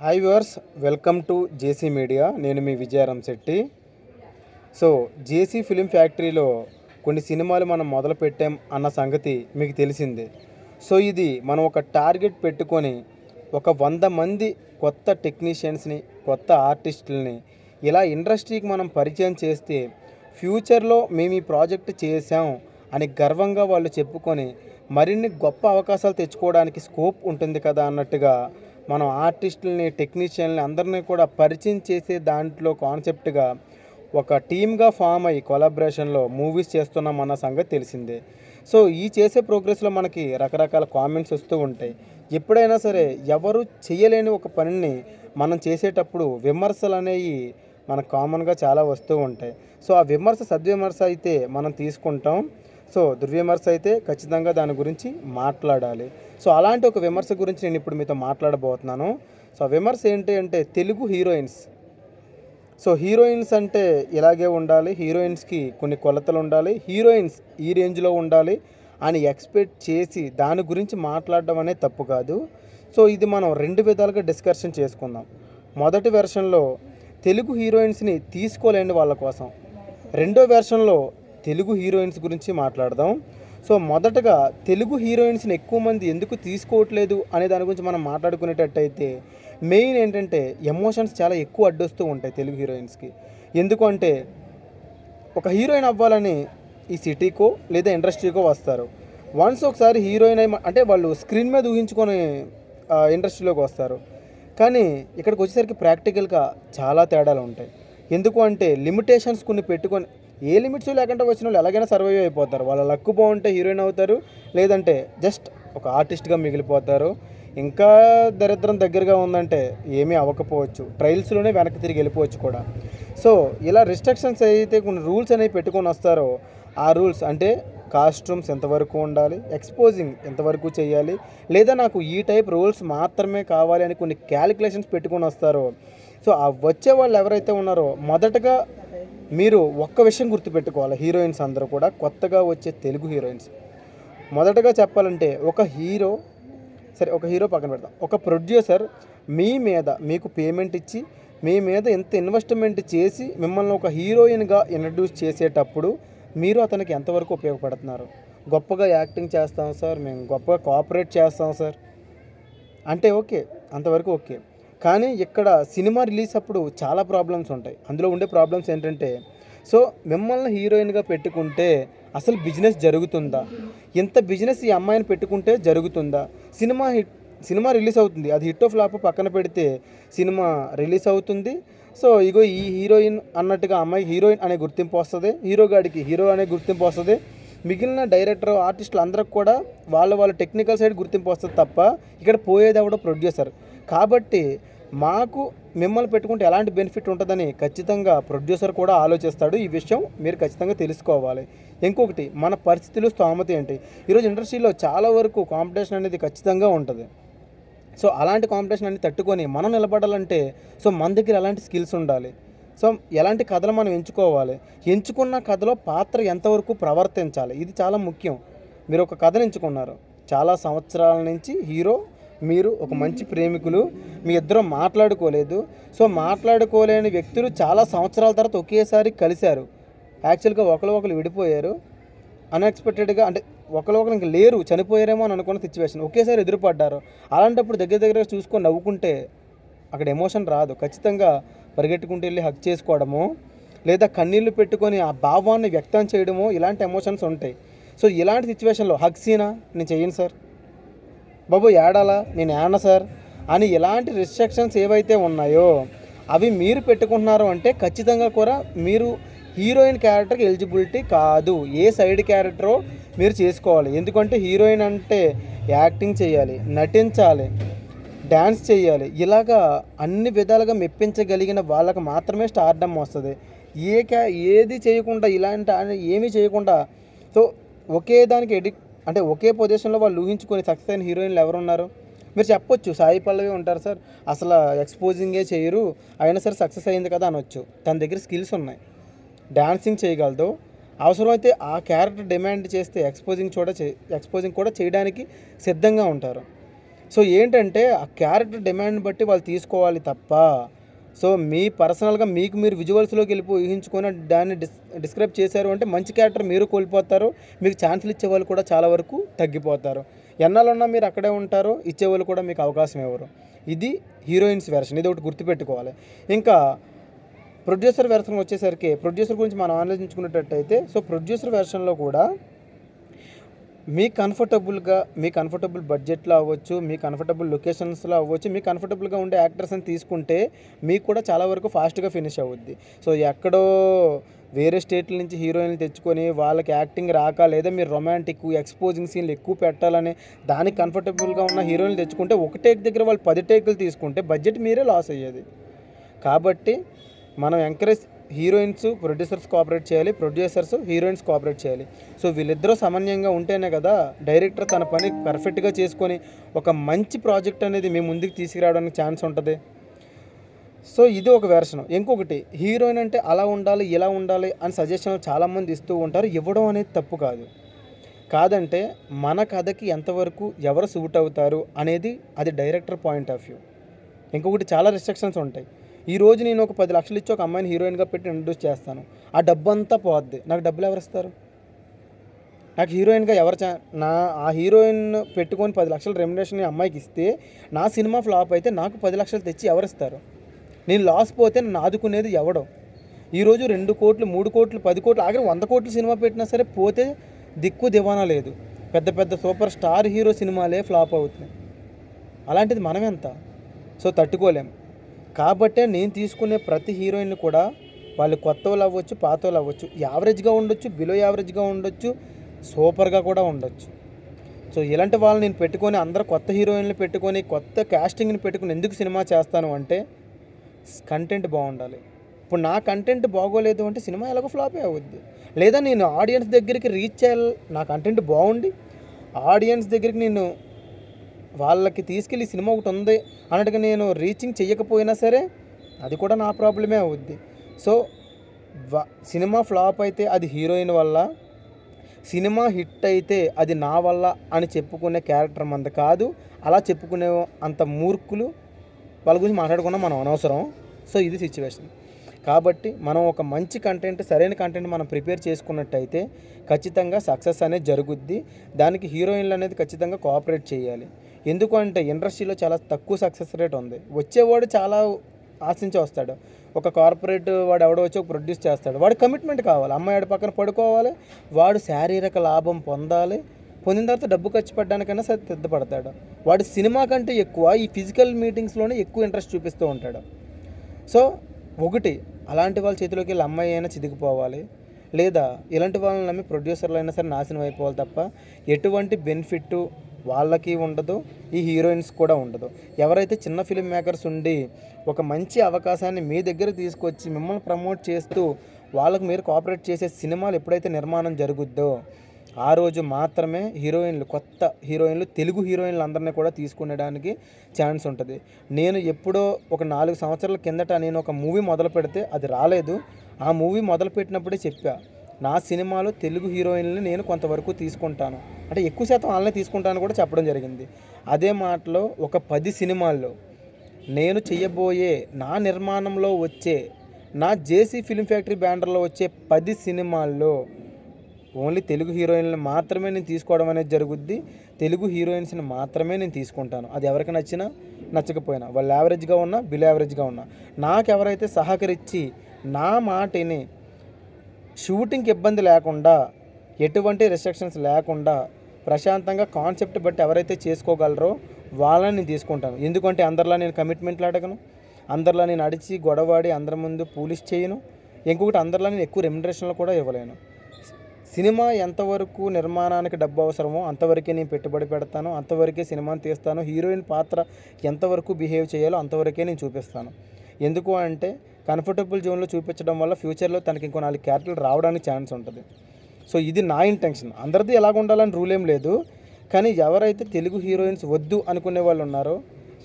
Hi viewers welcome to JC media నేను మీ Vijayaram Shetty so JC film ఫ్యాక్టరీలో కొన్ని సినిమాలు మనం మొదలు పెట్టాం అన్న సంగతి మీకు తెలిసిందే. సో ఇది మనం ఒక టార్గెట్ పెట్టుకొని ఒక వంద మంది కొత్త టెక్నీషియన్స్ని కొత్త ఆర్టిస్టులని ఇలా ఇండస్ట్రీకి మనం పరిచయం చేస్తే ఫ్యూచర్లో మేము ఈ ప్రాజెక్ట్ చేసాం అని గర్వంగా వాళ్ళు చెప్పుకొని మరిన్ని గొప్ప అవకాశాలు తెచ్చుకోవడానికి స్కోప్ ఉంటుంది కదా అన్నట్టుగా మనం ఆర్టిస్టులని టెక్నీషియన్ని అందరినీ కూడా పరిచయం చేసే దాంట్లో కాన్సెప్ట్గా ఒక టీమ్గా ఫామ్ అయ్యి కొలాబరేషన్లో మూవీస్ చేస్తున్నాం అన్న సంగతి తెలిసిందే. సో ఈ చేసే ప్రోగ్రెస్లో మనకి రకరకాల కామెంట్స్ వస్తూ ఉంటాయి. ఎప్పుడైనా సరే ఎవరు చేయలేని ఒక పనిని మనం చేసేటప్పుడు విమర్శలు అనేవి మనకు కామన్గా చాలా వస్తూ ఉంటాయి. సో ఆ విమర్శ సద్విమర్శ అయితే మనం తీసుకుంటాం. సో దుర్విమర్శ అయితే ఖచ్చితంగా దాని గురించి మాట్లాడాలి. సో అలాంటి ఒక విమర్శ గురించి నేను ఇప్పుడు మీతో మాట్లాడబోతున్నాను. సో విమర్శ ఏంటి అంటే తెలుగు హీరోయిన్స్. సో హీరోయిన్స్ అంటే ఇలాగే ఉండాలి హీరోయిన్స్కి కొన్ని కొలతలు ఉండాలి హీరోయిన్స్ ఈ రేంజ్లో ఉండాలి అని ఎక్స్పెక్ట్ చేసి దాని గురించి మాట్లాడడం అనేది తప్పు కాదు. సో ఇది మనం రెండు విధాలుగా డిస్కషన్ చేసుకుందాం. మొదటి వెర్షన్లో తెలుగు హీరోయిన్స్ని తీసుకోలేండి వాళ్ళ కోసం రెండో వెర్షన్లో తెలుగు హీరోయిన్స్ గురించి మాట్లాడదాం. సో మొదటగా తెలుగు హీరోయిన్స్ని ఎక్కువ మంది ఎందుకు తీసుకోవట్లేదు అనే దాని గురించి మనం మాట్లాడుకునేటట్టయితే మెయిన్ ఏంటంటే ఎమోషన్స్ చాలా ఎక్కువ అడ్డొస్తూ ఉంటాయి తెలుగు హీరోయిన్స్కి. ఎందుకు అంటే ఒక హీరోయిన్ అవ్వాలని ఈ సిటీకో లేదా ఇండస్ట్రీకో వస్తారు. వన్స్ ఒకసారి హీరోయిన్ అయి అంటే వాళ్ళు స్క్రీన్ మీద ఊహించుకొని ఇండస్ట్రీలోకి వస్తారు. కానీ ఇక్కడికి వచ్చేసరికి ప్రాక్టికల్గా చాలా తేడాలు ఉంటాయి. ఎందుకు అంటే లిమిటేషన్స్ కొన్ని పెట్టుకొని ఏ లిమిట్స్ లేకుండా వచ్చిన వాళ్ళు ఎలాగైనా సర్వైవ్ అయిపోతారు. వాళ్ళ లక్ బాగుంటే హీరోయిన్ అవుతారు. లేదంటే జస్ట్ ఒక ఆర్టిస్ట్గా మిగిలిపోతారు. ఇంకా దరిద్రం దగ్గరగా ఉందంటే ఏమీ అవ్వకపోవచ్చు. ట్రయల్స్లోనే వెనక్కి తిరిగి వెళ్ళిపోవచ్చు కూడా. సో ఇలా రిస్ట్రిక్షన్స్ అయితే కొన్ని రూల్స్ అనేవి పెట్టుకొని వస్తారో ఆ రూల్స్ అంటే కాస్ట్యూమ్స్ ఎంతవరకు ఉండాలి ఎక్స్పోజింగ్ ఎంతవరకు చేయాలి లేదా నాకు ఈ టైప్ రూల్స్ మాత్రమే కావాలి అని కొన్ని క్యాలిక్యులేషన్స్ పెట్టుకొని వస్తారో సో ఆ వచ్చే వాళ్ళు ఎవరైతే ఉన్నారో మొదటగా మీరు ఒక్క విషయం గుర్తుపెట్టుకోవాలి హీరోయిన్స్ అందరూ కూడా. కొత్తగా వచ్చే తెలుగు హీరోయిన్స్. మొదటగా చెప్పాలంటే ఒక హీరో సరే ఒక హీరో పక్కన పెడతాం ఒక ప్రొడ్యూసర్ మీ మీద మీకు పేమెంట్ ఇచ్చి మీ మీద ఎంత ఇన్వెస్ట్మెంట్ చేసి మిమ్మల్ని ఒక హీరోయిన్గా ఇంట్రడ్యూస్ చేసేటప్పుడు మీరు అతనికి ఎంతవరకు ఉపయోగపడుతున్నారు? గొప్పగా యాక్టింగ్ చేస్తాం సార్ మేము గొప్పగా కోఆపరేట్ చేస్తాం సార్. అంటే ఓకే అంతవరకు ఓకే. కానీ ఇక్కడ సినిమా రిలీజ్ అప్పుడు చాలా ప్రాబ్లమ్స్ ఉంటాయి. అందులో ఉండే ప్రాబ్లమ్స్ ఏంటంటే సో మిమ్మల్ని హీరోయిన్గా పెట్టుకుంటే అసలు బిజినెస్ జరుగుతుందా? ఇంత బిజినెస్ ఈ అమ్మాయిని పెట్టుకుంటే జరుగుతుందా? సినిమా హిట్ సినిమా రిలీజ్ అవుతుంది. అది హిట్ ఫ్లాప్ పక్కన పెడితే సినిమా రిలీజ్ అవుతుంది. సో ఇగో ఈ హీరోయిన్ అన్నట్టుగా అమ్మాయి హీరోయిన్ అనే గుర్తింపు వస్తుంది. హీరోగాడికి హీరో అనే గుర్తింపు వస్తుంది. మిగిలిన డైరెక్టర్ ఆర్టిస్టులు అందరికి కూడా వాళ్ళ వాళ్ళ టెక్నికల్ సైడ్ గుర్తింపు వస్తుంది తప్ప ఇక్కడ పోయేది ఎవడో ప్రొడ్యూసర్. కాబట్టి మాకు మిమ్మల్ని పెట్టుకుంటే ఎలాంటి బెనిఫిట్ ఉంటుందని ఖచ్చితంగా ప్రొడ్యూసర్ కూడా ఆలోచిస్తాడు. ఈ విషయం మీరు ఖచ్చితంగా తెలుసుకోవాలి. ఇంకొకటి మన పరిస్థితులు స్తోమత ఏంటి? ఈరోజు ఇండస్ట్రీలో చాలా వరకు కాంపిటీషన్ అనేది ఖచ్చితంగా ఉంటుంది. సో అలాంటి కాంపిటీషన్ అన్ని తట్టుకొని మనం నిలబడాలంటే సో మన దగ్గర ఎలాంటి స్కిల్స్ ఉండాలి? సో ఎలాంటి కథలు మనం ఎంచుకోవాలి? ఎంచుకున్న కథలో పాత్ర ఎంతవరకు ప్రవర్తించాలి? ఇది చాలా ముఖ్యం. మీరు ఒక కథను ఎంచుకున్నారు. చాలా సంవత్సరాల నుంచి హీరో మీరు ఒక మంచి ప్రేమికులు మీ ఇద్దరు మాట్లాడుకోలేదు. సో మాట్లాడుకోలేని వ్యక్తులు చాలా సంవత్సరాల తర్వాత ఒకేసారి కలిశారు. యాక్చువల్గా ఒకరు ఒకరు విడిపోయారు. అన్ఎక్స్పెక్టెడ్గా అంటే ఒకరు ఒకరు ఇంకా లేరు చనిపోయారేమో అని అనుకున్న సిచ్యువేషన్ ఒకేసారి ఎదురుపడ్డారు. అలాంటప్పుడు దగ్గర దగ్గర చూసుకొని నవ్వుకుంటే అక్కడ ఎమోషన్ రాదు. ఖచ్చితంగా పరిగెట్టుకుంటూ వెళ్ళి హక్ చేసుకోవడము లేదా కన్నీళ్ళు పెట్టుకొని ఆ భావాన్ని వ్యక్తం చేయడము ఇలాంటి ఎమోషన్స్ ఉంటాయి. సో ఇలాంటి సిచ్యువేషన్లో హక్సీనా నేను చెయ్యను సార్. బాబు ఏడాలా? నేను ఏడా సార్? అని ఇలాంటి రిస్ట్రిక్షన్స్ ఏవైతే ఉన్నాయో అవి మీరు పెట్టుకుంటున్నారు అంటే ఖచ్చితంగా కూడా మీరు హీరోయిన్ క్యారెక్టర్కి ఎలిజిబిలిటీ కాదు. ఏ సైడ్ క్యారెక్టరో మీరు చేసుకోవాలి. ఎందుకంటే హీరోయిన్ అంటే యాక్టింగ్ చేయాలి నటించాలి డ్యాన్స్ చేయాలి. ఇలాగా అన్ని విధాలుగా మెప్పించగలిగిన వాళ్ళకి మాత్రమే స్టార్డమ్ వస్తుంది. ఏ క్యా ఏది చేయకుండా ఇలాంటి ఏమీ చేయకుండా సో ఒకే దానికి ఎడిక్ట్ అంటే ఒకే పొజిషన్లో వాళ్ళు ఊహించుకొని సక్సెస్ అయిన హీరోయిన్లు ఎవరున్నారు? మీరు చెప్పొచ్చు సాయి పల్లవి ఉంటారు సార్. అసలు ఎక్స్పోజింగే చేయరు అయినా సరే సక్సెస్ అయింది కదా అనొచ్చు. తన దగ్గర స్కిల్స్ ఉన్నాయి. డాన్సింగ్ చేయగలదు. అవసరమైతే ఆ క్యారెక్టర్ డిమాండ్ చేస్తే ఎక్స్పోజింగ్ చూడ చే ఎక్స్పోజింగ్ కూడా చేయడానికి సిద్ధంగా ఉంటారు. సో ఏంటంటే ఆ క్యారెక్టర్ డిమాండ్ బట్టి వాళ్ళు తీసుకోవాలి తప్ప సో మీ పర్సనల్గా మీకు మీరు విజువల్స్లోకి వెళ్ళిపో ఊహించుకొని దాన్ని డిస్ డిస్క్రైబ్ చేశారు అంటే మంచి క్యారెక్టర్ మీరు కోల్పోతారు మీకు ఛాన్సులు ఇచ్చే వాళ్ళు కూడా చాలా వరకు తగ్గిపోతారు. ఎన్నాళ్ళున్నా మీరు అక్కడే ఉంటారు ఇచ్చేవాళ్ళు కూడా మీకు అవకాశం ఇవ్వరు. ఇది హీరోయిన్స్ వెర్షన్ ఇది ఒకటి గుర్తుపెట్టుకోవాలి. ఇంకా ప్రొడ్యూసర్ వెర్షన్ వచ్చేసరికి ప్రొడ్యూసర్ గురించి మనం ఆలోచించుకున్నట్టయితే సో ప్రొడ్యూసర్ వెర్షన్లో కూడా మీ కంఫర్టబుల్గా మీ కంఫర్టబుల్ బడ్జెట్లో అవ్వచ్చు మీ కంఫర్టబుల్ లొకేషన్స్లో అవ్వచ్చు మీ కంఫర్టబుల్గా ఉండే యాక్టర్స్ని తీసుకుంటే మీకు కూడా చాలా వరకు ఫాస్ట్గా ఫినిష్ అవుద్ది. సో ఎక్కడో వేరే స్టేట్ల నుంచి హీరోయిన్లు తెచ్చుకొని వాళ్ళకి యాక్టింగ్ రాక లేదా మీరు రొమాంటిక్ ఎక్స్పోజింగ్ సీన్లు ఎక్కువ పెట్టాలని దానికి కంఫర్టబుల్గా ఉన్న హీరోయిన్లు తెచ్చుకుంటే ఒక టేక్ దగ్గర వాళ్ళు పది టేకులు తీసుకుంటే బడ్జెట్ మీరే లాస్ అయ్యేది. కాబట్టి మనం ఎంకరేజ్ హీరోయిన్స్ ప్రొడ్యూసర్స్ కోఆపరేట్ చేయాలి ప్రొడ్యూసర్స్ హీరోయిన్స్ కోఆపరేట్ చేయాలి. సో వీళ్ళిద్దరూ సమన్యంగా ఉంటేనే కదా డైరెక్టర్ తన పని పర్ఫెక్ట్గా చేసుకొని ఒక మంచి ప్రాజెక్ట్ అనేది మీ ముందుకు తీసుకురావడానికి ఛాన్స్ ఉంటుంది. సో ఇది ఒక వెర్షన్ ఇంకొకటి హీరోయిన్ అంటే అలా ఉండాలి ఇలా ఉండాలి అని సజెషన్లు చాలామంది ఇస్తూ ఉంటారు. ఇవ్వడం అనేది తప్పు కాదు. కాదంటే మన కథకి ఎంతవరకు ఎవరు సూట్ అవుతారు అనేది అది డైరెక్టర్ పాయింట్ ఆఫ్ వ్యూ ఇంకొకటి చాలా రిస్ట్రిక్షన్స్ ఉంటాయి. ఈరోజు నేను ఒక పది లక్షలు ఇచ్చి ఒక అమ్మాయిని హీరోయిన్గా పెట్టి ఇంట్రడ్యూస్ చేస్తాను. ఆ డబ్బు అంతా పోద్ది. నాకు డబ్బులు ఎవరు ఇస్తారు? నాకు హీరోయిన్గా ఎవరు చా నా ఆ హీరోయిన్ పెట్టుకొని పది లక్షల రెమ్యునేషన్ అమ్మాయికి ఇస్తే నా సినిమా ఫ్లాప్ అయితే నాకు పది లక్షలు తెచ్చి ఎవరిస్తారు నేను లాస్ పోతే నన్ను ఆదుకునేది ఎవడో ఈరోజు రెండు కోట్లు మూడు కోట్లు పది కోట్లు ఆఖరి వంద కోట్లు సినిమా పెట్టినా సరే పోతే దిక్కు దివానా లేదు. పెద్ద పెద్ద సూపర్ స్టార్ హీరో సినిమాలే ఫ్లాప్ అవుతున్నాయి. అలాంటిది మనమెంత? సో తట్టుకోలేం. కాబట్టే నేను తీసుకునే ప్రతి హీరోయిన్ కూడా వాళ్ళు కొత్త వాళ్ళు అవ్వచ్చు పాత వాళ్ళు అవ్వచ్చు యావరేజ్గా ఉండొచ్చు బిలో యావరేజ్గా ఉండొచ్చు సూపర్గా కూడా ఉండొచ్చు. సో ఇలాంటి వాళ్ళని నేను పెట్టుకొని అందరు కొత్త హీరోయిన్లు పెట్టుకొని కొత్త క్యాస్టింగ్ని పెట్టుకొని ఎందుకు సినిమా చేస్తాను అంటే కంటెంట్ బాగుండాలి. ఇప్పుడు నా కంటెంట్ బాగోలేదు అంటే సినిమా ఎలాగో ఫ్లాపే అవుద్ది. లేదా నేను ఆడియన్స్ దగ్గరికి రీచ్ చేయాలి నా కంటెంట్ బాగుండి ఆడియన్స్ దగ్గరికి నేను వాళ్ళకి తీసుకెళ్ళి సినిమా ఒకటి ఉంది అన్నట్టుగా నేను రీచింగ్ చేయకపోయినా సరే అది కూడా నా ప్రాబ్లమే అవుద్ది. సో సినిమా ఫ్లాప్ అయితే అది హీరోయిన్ వల్ల సినిమా హిట్ అయితే అది నా వల్ల అని చెప్పుకునే క్యారెక్టర్ అంత కాదు. అలా చెప్పుకునే అంత మూర్ఖులు వాళ్ళ గురించి మాట్లాడుకున్నా మనం అనవసరం. సో ఇది సిచ్యువేషన్ కాబట్టి మనం ఒక మంచి కంటెంట్ సరైన కంటెంట్ మనం ప్రిపేర్ చేసుకున్నట్టయితే ఖచ్చితంగా సక్సెస్ అనేది జరుగుద్ది. దానికి హీరోయిన్లు అనేది ఖచ్చితంగా కోఆపరేట్ చేయాలి. ఎందుకంటే ఇండస్ట్రీలో చాలా తక్కువ సక్సెస్ రేట్ ఉంది. వచ్చేవాడు చాలా ఆశించి వస్తాడు. ఒక కార్పొరేట్ వాడు ఎవడో వచ్చి ఒక ప్రొడ్యూస్ చేస్తాడు. వాడి కమిట్మెంట్ కావాలి. అమ్మాయి పక్కన పడుకోవాలి. వాడు శారీరక లాభం పొందాలి. పొందిన తర్వాత డబ్బు ఖర్చు పెట్టడానికైనా సరే సిద్ధపడతాడు. వాడు సినిమా కంటే ఎక్కువ ఈ ఫిజికల్ మీటింగ్స్లోనే ఎక్కువ ఇంట్రెస్ట్ చూపిస్తూ ఉంటాడు. సో ఒకటి అలాంటి వాళ్ళ చేతిలోకి వెళ్ళి అమ్మాయి అయినా చిదిగిపోవాలి. లేదా ఇలాంటి వాళ్ళని నమ్మి ప్రొడ్యూసర్లు అయినా సరే నాశనం అయిపోవాలి తప్ప ఎటువంటి బెనిఫిట్ వాళ్ళకి ఉండదు ఈ హీరోయిన్స్ కూడా ఉండదు. ఎవరైతే చిన్న ఫిలిం మేకర్స్ ఉండి ఒక మంచి అవకాశాన్ని మీ దగ్గర తీసుకొచ్చి మిమ్మల్ని ప్రమోట్ చేస్తూ వాళ్ళకు మీరు కోఆపరేట్ చేసే సినిమాలు ఎప్పుడైతే నిర్మాణం జరుగుద్దో ఆ రోజు మాత్రమే హీరోయిన్లు కొత్త హీరోయిన్లు తెలుగు హీరోయిన్లు అందరినీ కూడా తీసుకునేడానికి ఛాన్స్ ఉంటుంది. నేను ఎప్పుడో ఒక నాలుగు సంవత్సరాల కిందట నేను ఒక మూవీ మొదలు పెడితే అది రాలేదు. ఆ మూవీ మొదలు పెట్టినప్పుడే చెప్పా నా సినిమాలో తెలుగు హీరోయిన్లు నేను కొంతవరకు తీసుకుంటాను. అంటే ఎక్కువ శాతం వాళ్ళని తీసుకుంటాను కూడా చెప్పడం జరిగింది. అదే మాటలో ఒక పది సినిమాల్లో నేను చెయ్యబోయే నా నిర్మాణంలో వచ్చే నా జేసీ ఫిలిం ఫ్యాక్టరీ బ్యానర్లో వచ్చే పది సినిమాల్లో ఓన్లీ తెలుగు హీరోయిన్లు మాత్రమే నేను తీసుకోవడం అనేది జరుగుద్ది. తెలుగు హీరోయిన్స్ని మాత్రమే నేను తీసుకుంటాను. అది ఎవరికి నచ్చినా నచ్చకపోయినా. వాళ్ళు యావరేజ్గా ఉన్నా బిలో యావరేజ్గా ఉన్నా. నాకు ఎవరైతే సహకరించి నా మాటని షూటింగ్కి ఇబ్బంది లేకుండా ఎటువంటి రిస్ట్రిక్షన్స్ లేకుండా ప్రశాంతంగా కాన్సెప్ట్ బట్టి ఎవరైతే చేసుకోగలరో వాళ్ళని నేను తీసుకుంటాను. ఎందుకంటే అందరిలా నేను కమిట్మెంట్లు అడగను. అందరిలా నేను అడిచి గొడవాడి అందరి ముందు పూలిష్ చేయను. ఇంకొకటి అందరిలా నేను ఎక్కువ రెమ్యునరేషన్లు కూడా ఇవ్వలేను. సినిమా ఎంతవరకు నిర్మాణానికి డబ్బు అవసరమో అంతవరకే నేను పెట్టుబడి పెడతాను. అంతవరకే సినిమాని తీస్తాను. హీరోయిన్ పాత్ర ఎంతవరకు బిహేవ్ చేయాలో అంతవరకే నేను చూపిస్తాను. ఎందుకు అంటే కంఫర్టబుల్ జోన్లో చూపించడం వల్ల ఫ్యూచర్లో తనకి ఇంకో నాలుగు క్యారెక్టర్లు రావడానికి ఛాన్స్ ఉంటుంది. సో ఇది నా ఇంటెన్షన్. అందరిది ఎలాగ ఉండాలని రూల్ ఏం లేదు. కానీ ఎవరైతే తెలుగు హీరోయిన్స్ వద్దు అనుకునే వాళ్ళు ఉన్నారో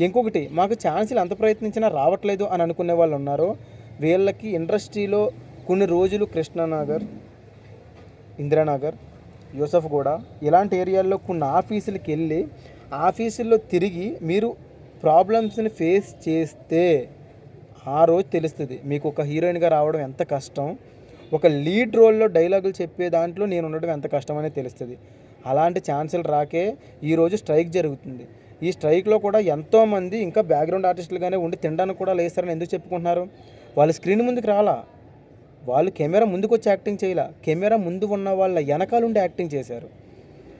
ఇంకొకటి మాకు ఛాన్సులు ఎంత ప్రయత్నించినా రావట్లేదు అని అనుకునే వాళ్ళు ఉన్నారో వీళ్ళకి ఇండస్ట్రీలో కొన్ని రోజులు కృష్ణానగర్ ఇందిరానగర్ యూసఫ్ కూడా ఇలాంటి ఏరియాల్లో కొన్ని ఆఫీసులకి వెళ్ళి ఆఫీసుల్లో తిరిగి మీరు ప్రాబ్లమ్స్ని ఫేస్ చేస్తే ఆ రోజు తెలుస్తుంది. మీకు ఒక హీరోయిన్గా రావడం ఎంత కష్టం? ఒక లీడ్ రోల్లో డైలాగులు చెప్పే దాంట్లో నేను ఉండడం ఎంత కష్టం అనేది తెలుస్తుంది. అలాంటి ఛాన్సులు రాకే ఈరోజు స్ట్రైక్ జరుగుతుంది. ఈ స్ట్రైక్లో కూడా ఎంతోమంది ఇంకా బ్యాక్గ్రౌండ్ ఆర్టిస్టులుగానే ఉండి తినడానికి కూడా లేస్తారని ఎందుకు చెప్పుకుంటున్నారు? వాళ్ళు స్క్రీన్ ముందుకు రాలా? వాళ్ళు కెమెరా ముందుకు వచ్చి యాక్టింగ్ చేయలే? కెమెరా ముందు ఉన్న వాళ్ళ వెనకాల ఉండి యాక్టింగ్ చేశారు.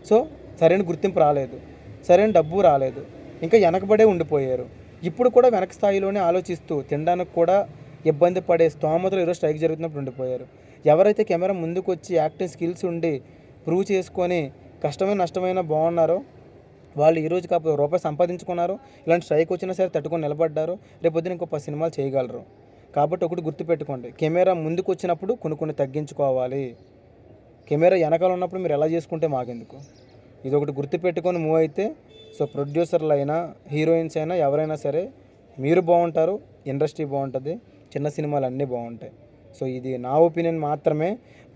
సో సరైన గుర్తింపు రాలేదు. సరైన డబ్బు రాలేదు. ఇంకా వెనకబడే ఉండిపోయారు. ఇప్పుడు కూడా వెనక స్థాయిలోనే ఆలోచిస్తూ తినడానికి కూడా ఇబ్బంది పడే స్తోమతలు ఈరోజు స్ట్రైక్ జరుగుతున్నప్పుడు ఉండిపోయారు. ఎవరైతే కెమెరా ముందుకు వచ్చి యాక్టింగ్ స్కిల్స్ ఉండి ప్రూవ్ చేసుకొని కష్టమైన నష్టమైన బాగున్నారో వాళ్ళు ఈరోజు కాకపోతే రూపాయి సంపాదించుకున్నారు. ఇలాంటి స్ట్రైక్ వచ్చినా సరే తట్టుకొని నిలబడ్డారు. రేపొద్దున ఇంకో పది సినిమాలు చేయగలరు. కాబట్టి ఒకటి గుర్తుపెట్టుకోండి. కెమెరా ముందుకు వచ్చినప్పుడు కొన్ని కొన్ని తగ్గించుకోవాలి. కెమెరా వెనకాల ఉన్నప్పుడు మీరు ఎలా చేసుకుంటే మాకెందుకు? ఇది ఒకటి గుర్తుపెట్టుకొని మూవ్ అయితే సో ప్రొడ్యూసర్లు అయినా హీరోయిన్స్ అయినా ఎవరైనా సరే మీరు బాగుంటారు ఇండస్ట్రీ బాగుంటుంది చిన్న సినిమాలు అన్నీ బాగుంటాయి. సో ఇది నా ఒపీనియన్ మాత్రమే.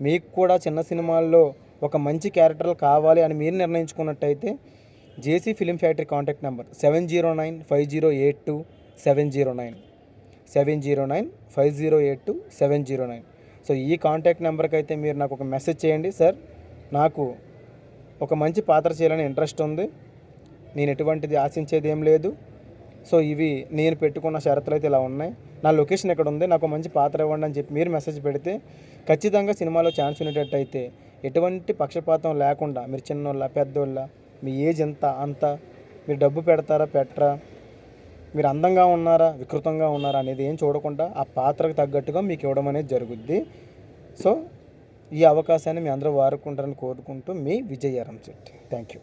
మీకు కూడా చిన్న సినిమాల్లో ఒక మంచి క్యారెక్టర్లు కావాలి అని మీరు నిర్ణయించుకున్నట్టయితే JC film factory contact number seven zero nine five zero eight two seven zero nine. Seven zero nine five zero eight two seven zero nine. So ఈ కాంటాక్ట్ నెంబర్కి అయితే మీరు నాకు ఒక మెసేజ్ చేయండి సార్. నాకు ఒక మంచి పాత్ర చేయాలని ఇంట్రెస్ట్ ఉంది. నేను ఎటువంటిది ఆశించేది ఏం లేదు. సో ఇవి నేను పెట్టుకున్న షరతులు అయితే ఇలా ఉన్నాయి. నా లొకేషన్ ఎక్కడ ఉంది? నాకు మంచి పాత్ర ఇవ్వండి అని చెప్పి మీరు మెసేజ్ పెడితే ఖచ్చితంగా సినిమాలో ఛాన్స్ ఉండేటట్టయితే ఎటువంటి పక్షపాతం లేకుండా మీరు చిన్నోళ్ళ పెద్దోళ్ళ మీ ఏజ్ ఎంత అంత మీరు డబ్బు పెడతారా పెట్టరా మీరు అందంగా ఉన్నారా వికృతంగా ఉన్నారా అనేది ఏం చూడకుండా ఆ పాత్రకు తగ్గట్టుగా మీకు ఇవ్వడం అనేది జరుగుద్ది. సో ఈ అవకాశాన్ని మీ అందరూ వాడుకుంటారని కోరుకుంటూ మీ విజయ్ శెట్టి. Thank you